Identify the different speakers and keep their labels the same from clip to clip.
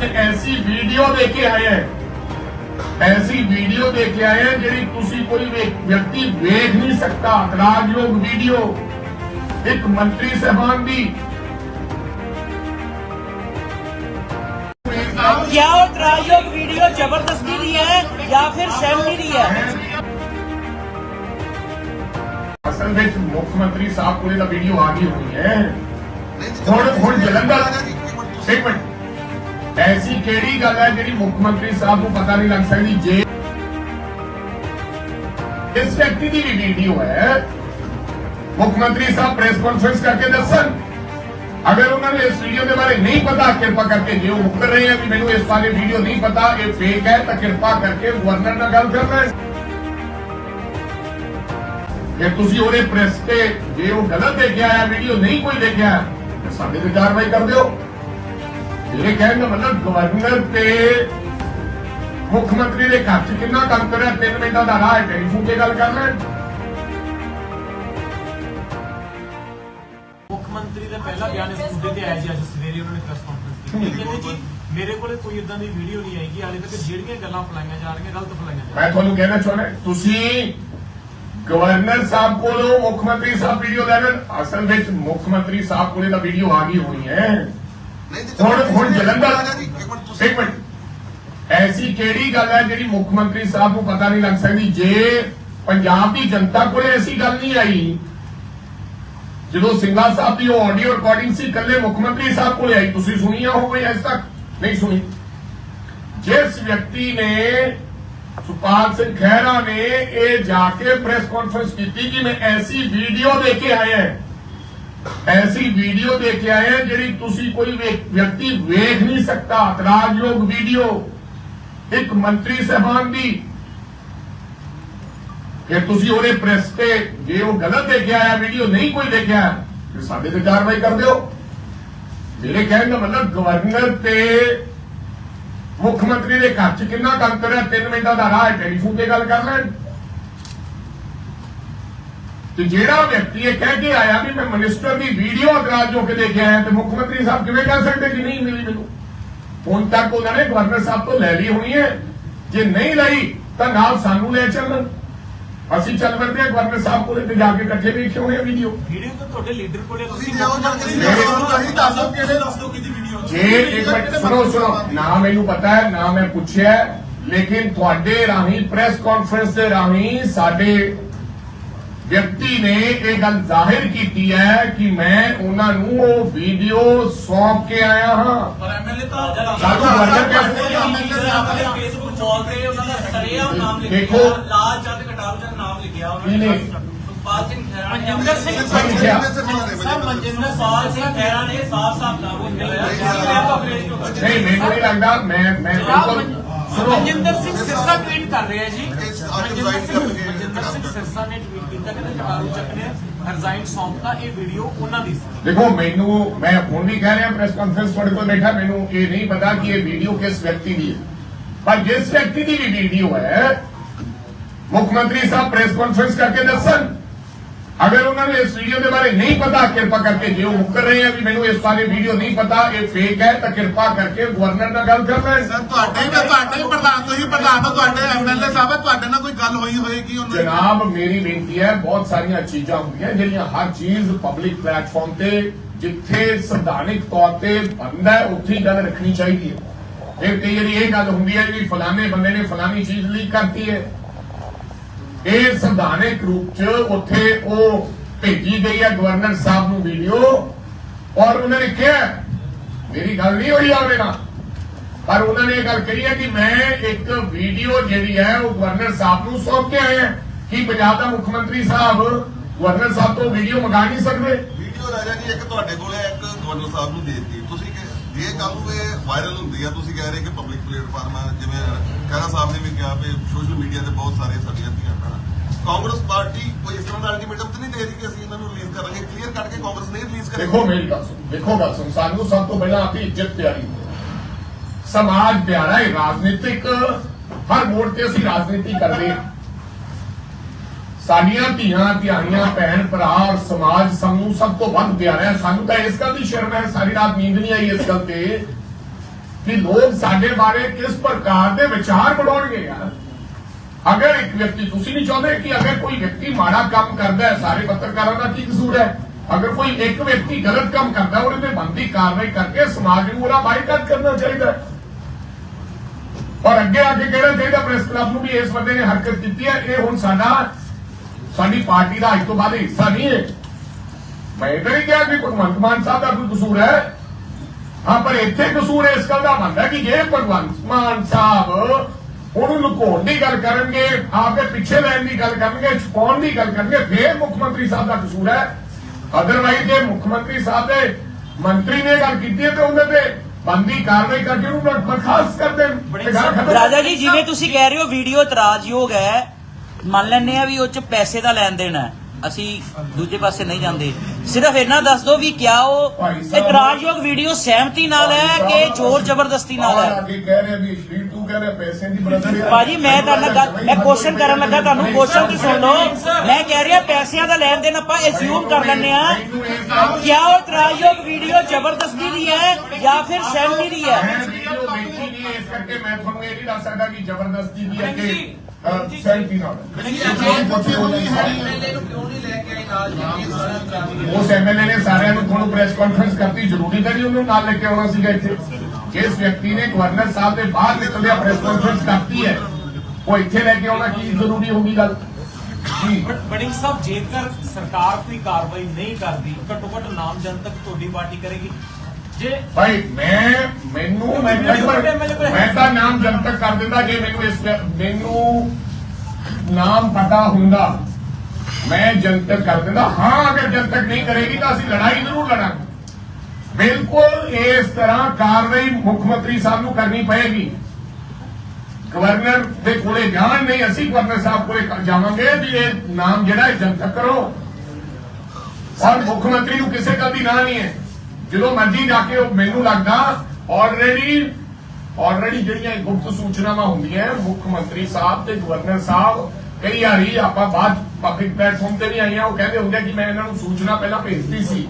Speaker 1: ਐਸੀ video ਦੇ ਕੇ ਆਏ ਹੈ ਐਸੀ ਵੀਡੀਓ ਦੇ ਕੇ ਆਏ ਹੈ ਜਿਹੜੀ ਤੁਸੀਂ ਕੋਈ ਵੇ- ਵਿਅਕਤੀ ਵੇਖ ਨਹੀਂ ਸਕਦਾ ਇਤਰਾਜ਼ਯੋਗ ਵੀਡੀਓ ਇੱਕ ਮੰਤਰੀ ਸਹਿਬਾਨ ਦੀ
Speaker 2: क्या वो त्रायोग वीडियो जबरदस्ती दी है या फिर सहमति दी है
Speaker 1: ਅਸਲ ਵਿੱਚ ਮੁੱਖ ਮੰਤਰੀ ਸਾਹਿਬ ਕੋਲੇ ਤਾਂ ਵੀਡੀਓ ਆ ਗਈ ਹੋਈ ਹੈ ਹੁਣ ਹੁਣ ਜਲੰਧਰ ਇੱਕ ਮਿੰਟ ਐਸੀ ਕਿਹੜੀ ਗੱਲ ਹੈ ਜਿਹੜੀ ਮੁੱਖ ਮੰਤਰੀ ਸਾਹਿਬ ਨੂੰ ਪਤਾ ਨਹੀਂ ਲੱਗ ਸਕਦੀ? ਜੇ ਇਸ ਵਿਅਕਤੀ ਦੀ ਵੀ ਵੀਡੀਓ ਹੈ, ਮੁੱਖ ਮੰਤਰੀ ਸਾਹਿਬ ਪ੍ਰੈਸ ਕਾਨਫਰੰਸ ਕਰਕੇ ਦੱਸਣ। ਅਗਰ ਉਹਨਾਂ ਨੂੰ ਇਸ ਵੀਡੀਓ ਦੇ ਬਾਰੇ ਨਹੀਂ ਪਤਾ, ਕਿਰਪਾ ਕਰਕੇ ਜੇ ਉਹ ਮੁੱਕਰ ਰਹੇ ਆ ਵੀ ਮੈਨੂੰ ਇਸ ਬਾਰੇ ਵੀਡੀਓ ਨਹੀਂ ਪਤਾ, ਇਹ ਫੇਕ ਹੈ, ਤਾਂ ਕਿਰਪਾ ਕਰਕੇ ਗਵਰਨਰ ਨਾਲ ਗੱਲ ਕਰਨਾ ਜੇ ਤੁਸੀਂ ਉਹਦੇ ਪ੍ਰੈਸ ਤੇ, ਜੇ ਉਹ ਗਲਤ ਦੇਖਿਆ ਆ ਵੀਡੀਓ ਨਹੀਂ ਕੋਈ ਦੇਖਿਆ, ਤਾਂ ਸਾਡੇ ਤੇ ਕਾਰਵਾਈ ਕਰ ਦਿਓ। ਮੇਰੇ ਕਹਿਣ ਦਾ ਮਤਲਬ ਗਵਰਨਰ ਤੇ ਮੁੱਖ ਮੰਤਰੀ ਦੇ ਘਰ 'ਚ ਕਿੰਨਾ ਕੰਮ ਕਰਿਆ? 3 ਮਿੰਟਾਂ ਦਾ ਰਾਹ ਹੈ ਟੈਲੀਫੋਨ ਤੇ ਗੱਲ ਕਰ ਲੈਣ
Speaker 3: ਮੁੱਖ ਮੰਤਰੀ ਦਾ ਪਹਿਲਾ ਬਿਆਨ ਇਸ ਮੁੱਦੇ ਤੇ ਆਇਆ ਜੀ ਅੱਜ ਸਵੇਰੇ ਉਹਨਾਂ ਨੇ ਪ੍ਰੈਸ ਕਾਨਫਰੰਸ ਕੀਤੀ। ਇਹ ਕਹਿੰਦੇ ਜੀ ਮੇਰੇ ਕੋਲੇ ਕੋਈ ਇਦਾਂ ਦੀ ਵੀਡੀਓ ਨਹੀਂ ਆਏਗੀ ਹਾਲੇ ਤੱਕ ਜਿਹੜੀਆਂ ਗੱਲਾਂ ਫਲਾਈਆਂ ਜਾ ਰਹੀਆਂ ਗਲਤ ਫਲਾਈਆਂ ਜਾ
Speaker 1: ਮੈਂ ਤੁਹਾਨੂੰ ਕਹਿਣਾ ਚਾਹੁੰਦਾ ਤੁਸੀਂ ਗਵਰਨਰ ਸਾਹਿਬ ਕੋਲੋਂ ਮੁੱਖ ਮੰਤਰੀ ਸਾਹਿਬ ਵੀਡੀਓ ਲੈ ਲੈਣ ਅਸਲ ਵਿੱਚ ਮੁੱਖ ਮੰਤਰੀ ਸਾਹਿਬ ਕੋਲੇ ਤਾਂ ਵੀਡੀਓ ਆ ਗਈ ਹੋਈ ਹੈ। ਹੁਣ ਹੁਣ ਜਲੰਧਰ ਇੱਕ ਮਿੰਟ ਐਸੀ ਕਿਹੜੀ ਗੱਲ ਹੈ ਜਿਹੜੀ ਮੁੱਖ ਮੰਤਰੀ ਸਾਹਿਬ ਨੂੰ ਪਤਾ ਨਹੀਂ ਲੱਗ ਸਕਦੀ? ਜੇ ਪੰਜਾਬ ਦੀ ਜਨਤਾ ਕੋਲੇ ਐਸੀ ਗੱਲ ਨਹੀਂ ਆਈ ਜਦੋਂ ਸਿੰਘਲਾ ਸਾਹਿਬ ਦੀ ਉਹ ਆਡੀਓ ਰਿਕਾਰਡਿੰਗ ਸੀ ਕੱਲੇ ਮੁੱਖ ਮੰਤਰੀ ਸਾਹਿਬ ਕੋਲੇ ਆਈ। ਤੁਸੀਂ ਸੁਣੀ ਆ ਹੋਵੇ ਅਜੇ ਤੱਕ? ਨਹੀਂ ਸੁਣੀ। ਜਿਸ ਵਿਅਕਤੀ ਨੇ ਸੁਪਾਲ ਸਿੰਘ ਖਹਿਰਾ ਨੇ ਇਹ ਜਾ ਕੇ ਪ੍ਰੈਸ ਕਾਨਫਰੰਸ ਕੀਤੀ ਕਿ ਮੈਂ ਐਸੀ ਵੀਡੀਓ ਦੇ ਕੇ ਆਇਆ ਹਾਂ। ਐਸੀ ਵੀਡੀਓ ਦੇ ਕੇ ਆਏ ਹਾਂ ਜਿਹੜੀ ਤੁਸੀਂ ਕੋਈ ਵੇ- ਵਿਅਕਤੀ ਵੇਖ ਨਹੀਂ ਸਕਦਾ। ਇਤਰਾਜ਼ਯੋਗ ਵੀਡੀਓ। ਇੱਕ ਮੰਤਰੀ ਸਹਿਬਾਨ ਦੀ। ਫਿਰ ਤੁਸੀਂ ਉਹਦੇ ਪ੍ਰੈਸ ਤੇ ਜੇ ਉਹ ਗਲਤ ਦੇਖਿਆ ਆ ਵੀਡੀਓ ਨਹੀਂ ਕੋਈ ਦੇਖਿਆ ਫਿਰ ਸਾਡੇ ਤੇ ਕਾਰਵਾਈ ਕਰ ਦਿਓ। ਮੇਰੇ ਕਹਿਣ ਦਾ ਮਤਲਬ ਗਵਰਨਰ ਤੇ ਮੁੱਖ ਮੰਤਰੀ ਦੇ ਘਰ 'ਚ ਕਿੰਨਾ ਕੰਮ ਕਰਿਆ 3 ਮਿੰਟਾਂ ਦਾ ਰਾਹ ਹੈ, ਟੈਲੀਫੋਨ ਤੇ ਗੱਲ ਕਰ ਲੈਣ। ਤੇ ਜਿਹੜਾ ਵਿਅਕਤੀ ਇਹ ਕਹਿ ਕੇ ਆਇਆ ਵੀ ਮੈਂ ਮਿਨਿਸਟਰ ਦੀ ਵੀਡੀਓ ਅਤਰਾਜ ਹੋ ਕੇ ਦੇਖਿਆ ਹੈ ਤੇ ਮੁੱਖ ਮੰਤਰੀ ਸਾਹਿਬ ਕਿਵੇਂ ਕਹਿ ਸਕਦੇ ਕਿ ਨਹੀਂ ਮਿਲੀ ਮੈਨੂੰ। ਹੁਣ ਤੱਕ ਉਹਨਾਂ ਨੇ ਗਵਰਨਰ ਸਾਹਿਬ ਤੋਂ ਲੈ ਲਈ ਹੋਣੀ ਹੈ। ਜੇ ਨਹੀਂ ਲਈ ਤਾਂ ਨਾਲ ਸਾਨੂੰ ਲੈ ਚੱਲਣ ਅਸੀਂ ਚੱਲ ਵਰਦੇ ਹਾਂ ਗਵਰਨਰ ਸਾਹਿਬ ਕੋਲ ਤੇ ਜਾ ਕੇ ਇਕੱਠੇ ਵੇਖੇ ਹੋਣੇ ਆ ਵੀਡੀਓ
Speaker 3: ਵੀਡੀਓ ਤਾਂ ਤੁਹਾਡੇ ਲੀਡਰ ਕੋਲੇ
Speaker 4: ਤੁਸੀਂ ਜਾਓ ਜਾ ਕੇ ਤੁਸੀਂ ਦੱਸੋ ਕਿਹੜੇ
Speaker 3: ਦਿਓ ਕਿਹਦੀ ਵੀਡੀਓ
Speaker 1: ਜੇ ਇੱਕ ਮਿੰਟ ਸੁਣੋ ਸੁਣੋ। ਨਾ ਮੈਨੂੰ ਪਤਾ ਹੈ ਨਾ ਮੈਂ ਪੁੱਛਿਆ ਹੈ, ਲੇਕਿਨ ਤੁਹਾਡੇ ਰਾਹੀਂ ਪ੍ਰੈਸ ਕਾਨਫਰੰਸ ਦੇ ਰਾਹੀਂ ਸਾਡੇ ਵਿਅਕਤੀ ਨੇ ਇਹ ਗੱਲ ਜ਼ਾਹਿਰ ਕੀਤੀ ਹੈ ਕਿ ਮੈਂ ਉਹਨਾਂ ਨੂੰ ਉਹ ਵੀਡੀਓ ਸੌਂਪ ਕੇ ਆਇਆ ਹਾਂ
Speaker 3: ਪਰ ਐਮਐਲਏ ਤਾਂ
Speaker 1: ਸਾਡੂ ਵਰਕਰ ਕਹਿੰਦੇ
Speaker 3: ਫੇਸਬੁੱਕ ਵਾਲ ਤੇ ਉਹਨਾਂ ਦਾ ਸਰੇਆਮ ਨਾਮ ਲਿਖਿਆ
Speaker 1: ਦੇਖੋ।
Speaker 3: ਲਾਲ ਚੰਦ ਕਟਾਰੂ ਦਾ ਨਾਮ ਲਿਖਿਆ
Speaker 1: ਕੀ ਨੇ?
Speaker 3: ਸੁਖਪਾਲ ਸਿੰਘ ਖਹਿਰਾ ਨੇ
Speaker 2: ਮਨਜਿੰਦਰ ਸਿੰਘ
Speaker 1: ਸਰ ਲਿਖਿਆ।
Speaker 3: ਸਰ ਮਨਜਿੰਦਰ ਸੁਖਪਾਲ ਸਿੰਘ ਖਹਿਰਾ ਨੇ ਸਾਫ਼-ਸਾਫ਼ ਨਾਮ ਲਿਖਿਆ
Speaker 1: ਨਹੀਂ ਮੈਨੂੰ ਨਹੀਂ ਲੱਗਦਾ ਮੈਂ ਮੈਂ ਬਿਲਕੁਲ ਸੁਣੋ
Speaker 2: ਮਨਜਿੰਦਰ ਸਿੰਘ ਸਿਰਸਾ ਟਵੀਟ ਕਰ ਰਹੇ ਆ ਜੀ
Speaker 4: ਇਸ ਅੱਜ
Speaker 2: ਮਨਜਿੰਦਰ
Speaker 4: ਰਾਈਟ
Speaker 2: ਸਿੰਘ
Speaker 4: ਕਰਕੇ
Speaker 2: ਮਨਜਿੰਦਰ ਸਿੰਘ ਸਿਰਸਾ ਨੇ ਟਵੀਟ ਕੀਤਾ ਕਿ ਕਟਾਰੂ ਚੱਕ ਨੇ ਰਿਜ਼ਾਈਨ ਸੌਂਪਤਾ ਇਹ ਵੀਡੀਓ ਉਹਨਾਂ ਦੀ ਸੀ।
Speaker 1: ਦੇਖੋ, ਮੈਨੂੰ, ਮੈਂ ਹੁਣ ਵੀ ਕਹਿ ਰਿਹਾ ਪ੍ਰੈਸ ਕਾਨਫਰੰਸ ਤੁਹਾਡੇ ਕੋਲ ਬੈਠਾ, ਮੈਨੂੰ ਇਹ ਨਹੀਂ ਪਤਾ ਕਿ ਇਹ ਵੀਡੀਓ ਕਿਸ ਵਿਅਕਤੀ ਦੀ ਹੈ। ਪਰ ਜਿਸ ਵਿਅਕਤੀ ਦੀ ਵੀ ਵੀਡੀਓ ਹੈ, ਮੁੱਖ ਮੰਤਰੀ ਸਾਹਿਬ ਪ੍ਰੈਸ ਕਾਨਫਰੰਸ ਕਰਕੇ ਦੱਸਣ। ਅਗਰ ਉਹਨਾਂ ਨੂੰ ਇਸ ਵੀਡੀਓ ਦੇ ਬਾਰੇ ਨਹੀਂ ਪਤਾ ਕਿਰਪਾ ਕਰਕੇ ਜੇ ਉਹ ਮੁੱਕਰ ਰਹੇ ਆ ਵੀ ਮੈਨੂੰ ਇਸ ਬਾਰੇ ਵੀਡੀਓ ਨਹੀਂ ਪਤਾ ਇਹ ਫੇਕ ਹੈ ਤਾਂ ਕਿਰਪਾ ਕਰਕੇ ਗਵਰਨਰ ਨਾਲ ਗੱਲ ਕਰ ਲੈਣ
Speaker 4: ਸਰ ਤੁਹਾਡੇ ਵੀ ਤੁਹਾਡੇ ਪ੍ਰਧਾਨ ਤੁਸੀਂ ਪ੍ਰਧਾਨ ਹੋ ਤੁਹਾਡੇ ਐਮਐਲਏ ਸਾਹਿਬ ਤੁਹਾਡੇ ਨਾਲ ਕੋਈ ਗੱਲ ਹੋਈ ਹੋਏਗੀ ਉਹਨਾਂ?
Speaker 1: ਜਨਾਬ ਮੇਰੀ ਬੇਨਤੀ ਹੈ ਬਹੁਤ ਸਾਰੀਆਂ ਚੀਜ਼ਾਂ ਹੁੰਦੀਆਂ ਜਿਹੜੀਆਂ ਹਰ ਚੀਜ਼ ਪਬਲਿਕ ਪਲੇਟਫਾਰਮ ਤੇ ਜਿੱਥੇ ਸੰਵਿਧਾਨਿਕ ਤੌਰ ਤੇ ਬੰਦਾ ਉੱਥੇ ਹੀ ਗੱਲ ਰੱਖਣੀ ਚਾਹੀਦੀ ਹੈ। ਫਿਰ ਕਈ ਵਾਰੀ ਇਹ ਗੱਲ ਹੁੰਦੀ ਹੈ ਕਿ ਫਲਾਣੇ ਬੰਦੇ ਨੇ ਫਲਾਣੀ ਚੀਜ਼ ਲੀਕ ਕਰਤੀ ਹੈ। ਇਹ ਸੰਵਿਧਾਨਿਕ ਰੂਪ ਚ ਉੱਥੇ ਉਹ ਭੇਜੀ ਗਈ ਹੈ ਗਵਰਨਰ ਸਾਹਿਬ ਨੂੰ ਵੀਡੀਓ। ਔਰ ਉਹਨਾਂ ਨੇ ਕਿਹਾ, ਮੇਰੀ ਗੱਲ ਨਹੀਂ ਹੋਈ ਉਹਦੇ ਨਾਲ। ਪਰ ਉਹਨਾਂ ਨੇ ਇਹ ਗੱਲ ਕਹੀ ਹੈ ਕਿ ਮੈਂ ਇੱਕ ਵੀਡੀਓ ਜਿਹੜੀ ਹੈ ਉਹ ਗਵਰਨਰ ਸਾਹਿਬ ਨੂੰ ਸੌਂਪ ਕੇ ਆਇਆ ਕਿ ਪੰਜਾਬ ਦਾ ਮੁੱਖ ਮੰਤਰੀ ਸਾਹਿਬ ਗਵਰਨਰ ਸਾਹਿਬ ਤੋਂ ਵੀਡੀਓ ਮੰਗਾ ਨਹੀਂ ਸਕਦੇ।
Speaker 4: ਵੀਡੀਓ ਰਾਜਾ ਜੀ, ਇੱਕ ਤੁਹਾਡੇ ਕੋਲੇ ਇੱਕ ਗਵਰਨਰ ਸਾਹਿਬ ਨੂੰ ਦੇ ਦਿੱਤੀ। ਤੁਸੀਂ ਜੇ ਕੱਲ ਨੂੰ ਇਹ ਵਾਇਰਲ ਹੁੰਦੀ ਆ, ਤੁਸੀਂ ਕਹਿ ਰਹੇ ਕਿ ਪਬਲਿਕ ਪਲੇਟਫਾਰਮ ਜਿਵੇਂ ਖਹਿਰਾ ਸਾਹਿਬ ਨੇ ਵੀ ਕਿਹਾ ਵੀ ਸੋਸ਼ਲ ਮੀਡੀਆ ਤੇ ਬਹੁਤ ਸਾਰੇ ਸਾਡੀਆਂ ਕਾਂਗਰਸ ਪਾਰਟੀ ਕੋਈ ਇਸ ਤਰ੍ਹਾਂ ਦਾ ਅਲਟੀਮੇਟਮ ਤਾਂ ਨਹੀਂ ਦੇ ਰਹੀ ਕਿ ਅਸੀਂ ਇਹਨਾਂ ਨੂੰ ਰਿਲੀਜ਼ ਕਰਾਂਗੇ? ਕਲੀਅਰ ਕੱਟ ਕੇ ਕਾਂਗਰਸ ਨਹੀਂ ਰਿਲੀਜ਼ ਕਰੇਗੀ।
Speaker 1: ਦੇਖੋ ਮੇਰੀ ਗੱਲ ਸੁਣੋ, ਦੇਖੋ ਗੱਲ ਸੁਣੋ। ਸਾਨੂੰ ਸਭ ਤੋਂ ਪਹਿਲਾਂ ਆਪਣੀ ਇੱਜ਼ਤ ਪਿਆਰੀ ਸਮਾਜ ਪਿਆਰਾ ਹੈ, ਰਾਜਨੀਤਿਕ ਹਰ ਮੋੜ ਤੇ ਅਸੀਂ ਰਾਜਨੀਤੀ ਕਰਦੇ ਹਾਂ। ਸਾਡੀਆਂ ਧੀਆਂ, ਧਿਆਣੀਆਂ, ਭੈਣ, ਭਰਾ ਔਰ ਸਮਾਜ ਸਾਨੂੰ ਸਭ ਤੋਂ ਵੱਧ ਪਿਆਰਾ ਹੈ। ਸਾਨੂੰ ਤਾਂ ਇਸ ਗੱਲ ਦੀ ਸ਼ਰਮ ਹੈ ਸਾਰੀ ਰਾਤ ਨੀਂਦ ਨਹੀਂ ਆਈ ਇਸ ਗੱਲ ਤੇ, ਕਿ ਲੋਕ ਸਾਡੇ ਬਾਰੇ ਕਿਸ ਪ੍ਰਕਾਰ ਦੇ ਵਿਚਾਰ ਬਣਾਉਣਗੇ ਯਾਰ? ਅਗਰ ਇੱਕ ਵਿਅਕਤੀ, ਤੁਸੀਂ ਨਹੀਂ ਚਾਹੁੰਦੇ ਕਿ ਅਗਰ ਕੋਈ ਵਿਅਕਤੀ ਮਾੜਾ ਕੰਮ ਕਰਦਾ ਹੈ, ਸਾਰੇ ਪੱਤਰਕਾਰਾਂ ਦਾ ਕੀ ਕਸੂਰ ਹੈ? ਅਗਰ ਕੋਈ ਇੱਕ ਵਿਅਕਤੀ ਗਲਤ ਕੰਮ ਕਰਦਾ ਉਹਦੇ ਤੇ ਬੰਦੀ ਕਾਰਵਾਈ ਕਰਕੇ ਸਮਾਜ ਨੂੰ ਉਹਦਾ ਬਾਈਕਾਟ ਕਰਨਾ ਚਾਹੀਦਾ ਹੈ। ਔਰ ਅੱਗੇ ਆ ਕੇ ਕਹਿਣਾ ਚਾਹੀਦਾ, ਪ੍ਰੈਸ ਕਲੱਬ ਨੂੰ ਵੀ ਇਸ ਬੰਦੇ ਨੇ ਹਰਕਤ ਕੀਤੀ ਹੈ। ਇਹ ਹੁਣ ਸਾਡਾ, ਸਾਡੀ ਪਾਰਟੀ ਦਾ ਅੱਜ ਤੋਂ ਬਾਅਦ ਹਿੱਸਾ ਨਹੀਂ ਹੈ। ਮੈਂ ਤਾਂ ਨਹੀਂ ਕਿਹਾ ਕਿ ਭਗਵੰਤ ਮਾਨ ਸਾਹਿਬ ਦਾ ਕੋਈ ਕਸੂਰ ਹੈ। ਹਾਂ, ਪਰ ਇੱਥੇ ਕਸੂਰ ਇਸ ਗੱਲ ਦਾ ਬਣਦਾ ਕਿ ਜੇ ਭਗਵੰਤ ਮਾਨ ਸਾਹਿਬ ਉਹਨੂੰ ਲੁਕਾਉਣ ਦੀ ਗੱਲ ਕਰਨਗੇ ਆਪੇ ਪਿੱਛੇ ਲੈਣ ਦੀ ਗੱਲ ਕਰਨਗੇ ਛੁਪਾਉਣ ਦੀ ਗੱਲ ਕਰਨਗੇ ਫੇਰ ਮੁੱਖ ਮੰਤਰੀ ਸਾਹਿਬ ਦਾ ਕਸੂਰ ਹੈ। ਅਦਰਵਾਈਜ਼ ਜੇ ਮੁੱਖ ਮੰਤਰੀ ਸਾਹਿਬ ਦੇ ਮੰਤਰੀ ਨੇ ਗੱਲ ਕੀਤੀ ਹੈ ਤੇ ਉਹਦੇ ਤੇ ਬੰਦੀ ਕਾਰਵਾਈ ਕਰਕੇ ਉਹਨੂੰ ਬਰਖਾਸਤ ਕਰ ਦੇਣ।
Speaker 5: ਰਾਜਾ ਜੀ ਜਿਵੇਂ ਤੁਸੀਂ ਕਹਿ ਰਹੇ ਹੋ ਵੀਡੀਓ ਇਤਰਾਜ਼ਯੋਗ ਹੈ। ਮੰਨ ਲੈਂਦੇ ਆ ਵੀ ਉਹ ਚ ਪੈਸੇ ਦਾ ਲੈਣ ਦੇਣ ਹੈ। ਅਸੀਂ ਦੂਜੇ ਪਾਸੇ ਨਹੀਂ ਜਾਂਦੇ। ਸਿਰਫ ਇਹਨਾਂ ਦੱਸ ਦਿਓ ਵੀ ਕਿਆ ਉਹ ਇਤਰਾਜ਼ਯੋਗ ਵੀਡੀਓ ਸਹਿਮਤੀ ਨਾਲ ਹੈ ਕਿ ਜ਼ੋਰ ਜ਼ਬਰਦਸਤੀ ਨਾਲ ਹੈ?
Speaker 1: ਅੱਗੇ ਕਹਿ ਰਹੇ ਵੀ ਸ਼੍ਰੀ ਤੂੰ ਕਹਿ ਰਿਹਾ ਪੈਸੇ ਦੀ ਬ੍ਰਦਰ
Speaker 5: ਭਾਜੀ ਮੈਂ ਤੁਹਾਨੂੰ ਗੱਲ ਮੈਂ ਕੁਐਸਚਨ ਕਰਨ ਲੱਗਾ ਤੁਹਾਨੂੰ ਕੁਐਸਚਨ ਤੇ ਸੁਣ ਲਓ। ਮੈਂ ਕਹਿ ਰਿਹਾ ਪੈਸਿਆਂ ਦਾ ਲੈਣ ਦੇਣ ਆਪਾਂ ਐਸਿਊਮ ਕਰ ਲੈਂਦੇ ਆ ਕਿਆ ਉਹ ਇਤਰਾਜ਼ਯੋਗ ਵੀਡੀਓ ਜ਼ਬਰਦਸਤੀ ਦੀ ਹੈ ਜਾਂ ਫਿਰ ਸਹਿਮਤੀ ਦੀ ਹੈ?
Speaker 1: ਵੀਡੀਓ ਦੇਖੀ ਨਹੀਂ ਇਸ ਕਰਕੇ ਮੈਂ ਤੁਹਾਨੂੰ ਇਹ ਨਹੀਂ ਦੱਸ ਸਕਦਾ ਕਿ ਜ਼ਬਰਦਸਤੀ ਦੀ ਹੈ ਕਿ ਸੈਂਟੀ ਨਾਲ। ਉਸ ਐਮਐਲਏ ਨੇ ਸਾਰਿਆਂ ਨੂੰ ਤੁਹਾਨੂੰ ਪ੍ਰੈਸ ਕਾਨਫਰੰਸ ਕਰਤੀ ਜ਼ਰੂਰੀ ਤਾਂ ਨਹੀਂ ਉਹਨੂੰ ਨਾਲ ਲੈ ਕੇ ਆਉਣਾ ਸੀਗਾ ਇੱਥੇ। ਜਿਸ ਵਿਅਕਤੀ ਨੇ ਗਵਰਨਰ ਸਾਹਿਬ ਦੇ ਬਾਹਰ ਨਿਕਲਦਿਆਂ ਪ੍ਰੈਸ ਕਾਨਫਰੰਸ ਕਰਤੀ ਹੈ ਉਹ ਇੱਥੇ ਲੈ ਕੇ ਆਉਣਾ ਕੀ ਜ਼ਰੂਰੀ ਹੋਗੀ ਗੱਲ?
Speaker 3: ਬਟ ਬੜਿੰਗ ਸਾਹਿਬ ਜੇਕਰ ਸਰਕਾਰ ਕੋਈ ਕਾਰਵਾਈ ਨਹੀਂ ਕਰਦੀ ਘੱਟੋ ਘੱਟ ਨਾਮ ਜਨਤਕ ਤੁਹਾਡੀ ਪਾਰਟੀ ਕਰੇਗੀ।
Speaker 1: ਭਾਈ ਮੈਂ ਮੈਨੂੰ ਮੈਂ ਤਾਂ ਨਾਮ ਜਨਤਕ ਕਰ ਦਿੰਦਾ ਜੇ ਮੈਨੂੰ ਇਸ ਮੈਨੂੰ ਨਾਮ ਪਤਾ ਹੁੰਦਾ। ਮੈਂ ਜਨਤਕ ਕਰ ਦਿੰਦਾ। ਹਾਂ ਅਗਰ ਜਨਤਕ ਨਹੀਂ ਕਰੇਗੀ ਤਾਂ ਅਸੀਂ ਲੜਾਈ ਜ਼ਰੂਰ ਲੜਾਂਗੇ। ਬਿਲਕੁਲ ਇਸ ਤਰ੍ਹਾਂ ਕਾਰਵਾਈ ਮੁੱਖ ਮੰਤਰੀ ਸਾਹਿਬ ਨੂੰ ਕਰਨੀ ਪਏਗੀ। ਗਵਰਨਰ ਦੇ ਕੋਲੇ ਜਾਣ ਨਹੀਂ ਅਸੀਂ ਗਵਰਨਰ ਸਾਹਿਬ ਕੋਲੇ ਜਾਵਾਂਗੇ ਵੀ ਇਹ ਨਾਮ ਜਿਹੜਾ ਜਨਤਕ ਕਰੋ। ਔਰ ਮੁੱਖ ਮੰਤਰੀ ਨੂੰ ਕਿਸੇ ਗੱਲ ਦੀ ਨਾ ਨਹੀਂ ਹੈ। ਜਦੋਂ ਮਰਜ਼ੀ ਜਾ ਕੇ ਉਹ ਮੈਨੂੰ ਲੱਗਦਾ ਆਲਰੇਡੀ ਆਲਰੇਡੀ ਜਿਹੜੀਆਂ ਗੁਪਤ ਸੂਚਨਾਵਾਂ ਹੁੰਦੀਆਂ ਮੁੱਖ ਮੰਤਰੀ ਸਾਹਿਬ ਤੇ ਗਵਰਨਰ ਸਾਹਿਬ ਕਈ ਵਾਰੀ ਆਪਾਂ ਬਾਅਦ ਪਬਲਿਕ ਪਲੇਟਫਾਰਮ ਤੇ ਵੀ ਆਈਆਂ ਉਹ ਕਹਿੰਦੇ ਹੁੰਦੇ ਕਿ ਮੈਂ ਇਹਨਾਂ ਨੂੰ ਸੂਚਨਾ ਪਹਿਲਾਂ ਭੇਜਦੀ ਸੀ।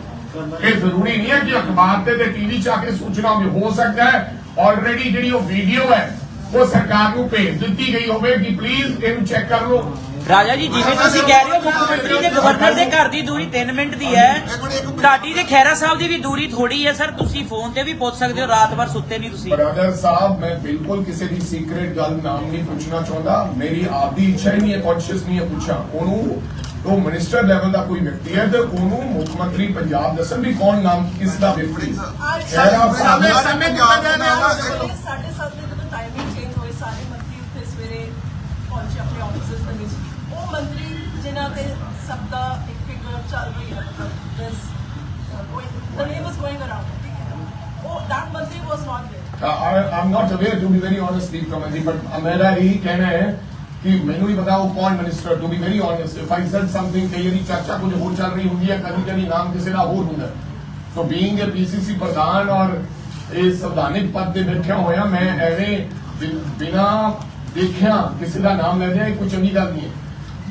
Speaker 1: ਇਹ ਜ਼ਰੂਰੀ ਨਹੀਂ ਹੈ ਕਿ ਅਖਬਾਰ ਤੇ ਤੇ ਟੀਵੀ 'ਚ ਆ ਕੇ ਸੂਚਨਾ ਵੀ ਹੋ ਸਕਦਾ ਹੈ ਆਲਰੇਡੀ ਜਿਹੜੀ ਉਹ ਵੀਡੀਓ ਹੈ ਉਹ ਸਰਕਾਰ ਨੂੰ ਭੇਜ ਦਿੱਤੀ ਗਈ ਹੋਵੇ ਕਿ ਪਲੀਜ਼ ਇਹਨੂੰ ਚੈੱਕ ਕਰ ਲਓ।
Speaker 5: ਰਾਜਾ ਜੀ ਜਿਵੇਂ ਤੁਸੀਂ ਕਹਿ ਰਹੇ ਹੋ ਮੁੱਖ ਮੰਤਰੀ ਤੇ ਗਵਰਨਰ ਦੇ ਘਰ ਦੀ ਦੂਰੀ 3 ਮਿੰਟ ਦੀ ਹੈ। ਤੁਹਾਡੀ ਤੇ ਖੈਰਾ ਸਾਹਿਬ ਦੀ ਵੀ ਦੂਰੀ ਥੋੜੀ ਹੈ ਸਰ। ਤੁਸੀਂ ਫੋਨ ਤੇ ਵੀ ਪੁੱਛ ਸਕਦੇ ਹੋ ਰਾਤ ਭਰ ਸੁੱਤੇ ਨਹੀਂ ਤੁਸੀਂ।
Speaker 1: ਬ੍ਰਦਰ ਸਾਹਿਬ ਮੈਂ ਬਿਲਕੁਲ ਕਿਸੇ ਦੀ ਸੀਕ੍ਰੇਟ ਗੱਲ ਨਾਮ ਨਹੀਂ ਪੁੱਛਣਾ ਚਾਹੁੰਦਾ। ਮੇਰੀ ਆਪਦੀ ਇੱਛਾ ਹੀ ਨਹੀਂ ਹੈ ਕੌਨਸ਼ੀਅਸ ਨਹੀਂ ਹੈ ਪੁੱਛਾਂ। ਉਹਨੂੰ ਉਹ ਮਿਨਿਸਟਰ ਲੈਵਲ ਦਾ ਕੋਈ ਵਿਅਕਤੀ ਹੈ ਤੇ ਉਹਨੂੰ ਮੁੱਖ ਮੰਤਰੀ ਪੰਜਾਬ ਦੱਸਣ ਵੀ ਕੌਣ ਨਾਮ ਕਿਸ ਦਾ ਵਿਅਕਤੀ? ਖਹਿਰਾ ਸਾਹਿਬ
Speaker 4: ਸਮੇਂ ਸਮੇਂ ਦਿੱਤਾ ਜਾ ਰਿਹਾ
Speaker 6: ਸਾਡੇ ਸਭ ਦੇ ਜਦੋਂ ਟਾਈਮਿੰਗ ਚੇਂਜ ਹੋਈ ਸਾਰੇ ਮੰਤਰੀ ਉੱਥੇ ਸਵੇਰੇ ਪਹੁੰਚੇ ਆਪਣੇ ਆਫਿਸਸ ਦੇ ਵਿੱਚ ਉਹ ਮੰਤਰੀ ਜਿਨ੍ਹਾਂ ਤੇ ਸਭ ਦਾ ਇੱਕ ਫਿਗਰ ਚੱਲ ਰਹੀ ਹੈ ਮਤਲਬ ਦਿਸ the name is going around ਉਹ that ਮੰਤਰੀ was not there uh,
Speaker 1: I, I'm not aware to be very honest Deep Kamal ji, but ਮੇਰਾ ਇਹੀ ਕਹਿਣਾ ਹੈ ਕਿ ਮੈਨੂੰ ਨਹੀਂ ਪਤਾ ਉਹ ਕੌਣ minister to be very honest if I said something ਕਈ ਵਾਰੀ ਚਰਚਾ ਕੁਝ ਹੋਰ ਚੱਲ ਰਹੀ ਹੁੰਦੀ ਹੈ ਕਦੀ ਕਦੀ ਨਾਮ ਕਿਸੇ ਦਾ ਹੁੰਦਾ ਸੋ ਬੀਇੰਗ ਅ ਪੀਸੀਸੀ ਪ੍ਰਧਾਨ ਔਰ ਇਹ ਸੰਵਿਧਾਨਿਕ ਪਦ ਤੇ ਬੈਠਿਆ ਹੋਇਆ ਮੈਂ ਐਵੇਂ ਬਿ- ਬਿਨਾਂ ਦੇਖਿਆ ਕਿਸੇ ਦਾ ਨਾਮ ਲੈ ਲਿਆ ਇਹ ਕੋਈ ਚੰਗੀ ਗੱਲ ਨਹੀਂ ਹੈ।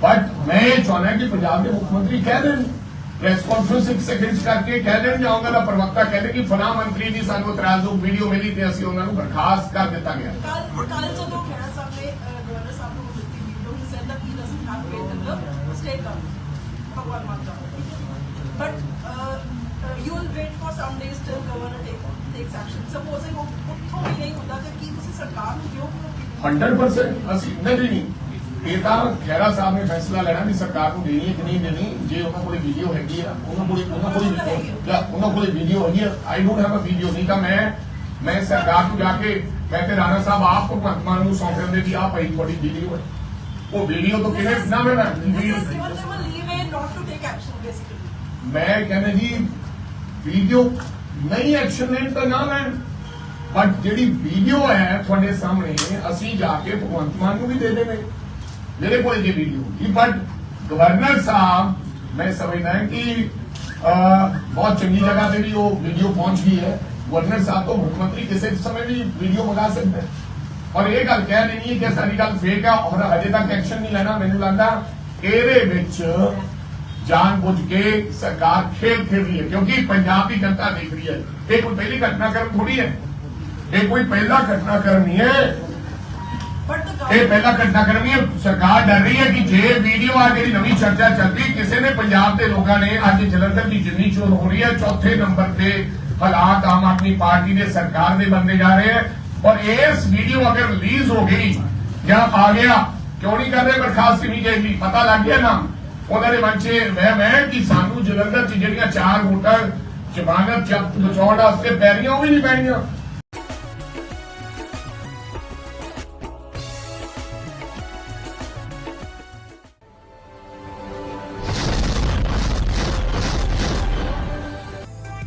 Speaker 1: ਬਟ ਮੈਂ ਇਹ ਚਾਹੁੰਦਾ ਕਿ ਪੰਜਾਬ ਦੇ ਮੁੱਖ ਮੰਤਰੀ ਕਹਿ ਦੇਣ ਪ੍ਰੈਸ ਕਾਨਫਰੰਸ ਇੱਕ ਸੈਕਿੰਡ ਕਰਕੇ ਕਹਿ ਦੇਣ ਜਾਊਂਗਾ ਦਾ ਪ੍ਰਵਕਤਾ ਕਹਿ ਦੇ ਕਿ ਫਲਾਂ ਮੰਤਰੀ ਦੀ ਸਾਨੂੰ ਇਤਰਾਜ਼ਯੋਗ ਵੀਡੀਓ ਮਿਲੀ ਤੇ ਅਸੀਂ ਉਹਨਾਂ ਨੂੰ ਬਰਖਾਸਤ ਕਰ ਦਿੱਤਾ ਗਿਆ
Speaker 6: ਕੱਲ ਕੱਲ ਜਦੋਂ ਖੇੜਾ ਸਾਹਿਬ ਨੇ ਗਵਰਨਰ ਸਾਹਿਬ ਨੂੰ ਦਿੱਤੀ video he said that he doesn't have faith in the state government ਭਗਵਾਨ ਸਾਹਿਬ but you will wait for some days till governor take, takes action. Supposing ਉਹ ਉੱਥੋਂ ਵੀ ਨਹੀਂ ਹੁੰਦਾ ਤੇ ਕੀ ਤੁਸੀਂ ਸਰਕਾਰ ਨੂੰ ਕਿਉਂ
Speaker 1: 100% ਅਸੀਂ ਨਹੀਂ ਨਹੀਂ ਇਹ ਤਾਂ ਖੈਰਾ ਸਾਹਿਬ ਨੇ ਫੈਸਲਾ ਲੈਣਾ ਵੀ ਸਰਕਾਰ ਨੂੰ ਦੇਣੀ ਹੈ ਕਿ ਨਹੀਂ ਦੇਣੀ ਜੇ ਉਹਨਾਂ ਕੋਲੇ ਵੀਡੀਓ ਹੈਗੀ ਆ ਉਹਨਾਂ ਕੋਲੇ ਉਹਨਾਂ ਕੋਲੇ ਜਾਂ ਉਹਨਾਂ ਕੋਲੇ ਵੀਡੀਓ ਹੈਗੀ ਆ I don't have a video ਨਹੀਂ ਤਾਂ ਮੈਂ ਮੈਂ ਸਰਕਾਰ ਨੂੰ ਜਾ ਕੇ ਮੈਂ ਤੇ ਰਾਣਾ ਸਾਹਿਬ ਆਪ ਭਗਵੰਤ ਮਾਨ ਨੂੰ ਸੌਂਪ ਦਿੰਦੇ ਵੀ ਆਹ ਭਾਈ ਤੁਹਾਡੀ ਵੀਡੀਓ ਹੈ। ਉਹ ਵੀਡੀਓ ਤੋਂ ਕਿਹਨੇ ਨਾ ਮੈਂ ਮੈਂ ਕਹਿੰਦਾ ਜੀ ਵੀਡੀਓ ਨਹੀਂ ਐਕਸ਼ਨ ਲੈਣ ਤਾਂ ਨਾ ਲੈਣ। ਬਟ ਜਿਹੜੀ ਵੀਡੀਓ ਹੈ ਤੁਹਾਡੇ ਸਾਹਮਣੇ ਅਸੀਂ ਜਾ ਕੇ ਭਗਵੰਤ ਮਾਨ ਨੂੰ ਵੀ ਦੇ ਦੇਵੇ। ਮੇਰੇ ਕੋਲ ਇਹ ਵੀਡੀਓ ਕੀ ਬਟ ਗਵਰਨਰ ਸਾਹਿਬ ਮੈਂ ਸਮਝਦਾ ਹਾਂ ਕਿ ਅਹ, ਬਹੁਤ ਚੰਗੀ ਜਗ੍ਹਾ ਤੇ ਵੀ ਉਹ ਵੀਡੀਓ ਪਹੁੰਚ ਗਈ ਹੈ ਗਵਰਨਰ ਸਾਹਿਬ ਤੋਂ ਮੁੱਖ ਮੰਤਰੀ ਕਿਸੇ ਸਮੇਂ ਵੀ ਵੀਡੀਓ ਮੰਗਾ ਸਕਦੇ ਔਰ ਇਹ ਗੱਲ ਕਹਿ ਦੇਣੀ ਕਿ ਸਾਡੀ ਗੱਲ ਫੇਕ ਆ ਔਰ ਅਜੇ ਤੱਕ ਐਕਸ਼ਨ ਨਹੀਂ ਲੈਣਾ ਮੈਨੂੰ ਲੱਗਦਾ ਇਹਦੇ ਵਿੱਚ ਜਾਣ ਬੁੱਝ ਕੇ ਸਰਕਾਰ ਖੇਲ ਖੇਡ ਰਹੀ ਹੈ ਕਿਉਂਕਿ ਪੰਜਾਬ ਦੀ ਜਨਤਾ ਦੇਖ ਰਹੀ ਹੈ ਇਹ ਕੋਈ ਪਹਿਲੀ ਘਟਨਾਕ੍ਰਮ ਥੋੜੀ ਹੈ ਇਹ ਕੋਈ ਪਹਿਲਾ ਘਟਨਾਕ੍ਰਮ ਨਹੀਂ ਹੈ ਇਹ ਪਹਿਲਾ ਘਟਨਾਕ੍ਰਮ ਨਹੀਂ ਹੈ ਸਰਕਾਰ ਡਰ ਰਹੀ ਹੈ ਕਿ ਜੇ ਵੀਡੀਓ ਆ ਜਿਹੜੀ ਨਵੀਂ ਚਰਚਾ ਚੱਲਦੀ ਕਿਸੇ ਨੇ ਪੰਜਾਬ ਦੇ ਲੋਕਾਂ ਨੇ ਅੱਜ ਜਲੰਧਰ ਦੀ ਜਿੰਨੀ ਚੋਣ ਹੋ ਰਹੀ ਹੈ, ਚੌਥੇ ਨੰਬਰ ਤੇ ਹਾਲਾਤ ਆਮ ਆਦਮੀ ਪਾਰਟੀ ਦੇ ਸਰਕਾਰ ਦੇ ਬੰਦੇ ਜਾ ਰਹੇ ਹੈ। ਔਰ ਇਸ ਵੀਡੀਓ ਅਗਰ ਰਿਲੀਜ਼ ਹੋ ਗਈ ਜਾਂ ਆ ਗਿਆ, ਕਿਉਂ ਨਹੀਂ ਕਰ ਰਹੇ? ਬਰਖਾਸਤ ਇਮੀਡੀਏਟਲੀ ਪਤਾ ਲੱਗ ਗਿਆ ਨਾ। ਉਹਨਾਂ ਦੇ ਮਨ 'ਚ ਮੈਂ ਮੈਂ ਕਿ ਸਾਨੂੰ ਜਲੰਧਰ 'ਚ ਜਿਹੜੀਆਂ ਚਾਰ ਵੋਟਰ ਜ਼ਮਾਨਤ ਜ਼ਬਤ ਬਚਾਉਣ ਵਾਸਤੇ ਪੈ ਪੈਰੀਆਂ ਉਹ ਵੀ ਨਹੀਂ ਪੈਣੀਆਂ।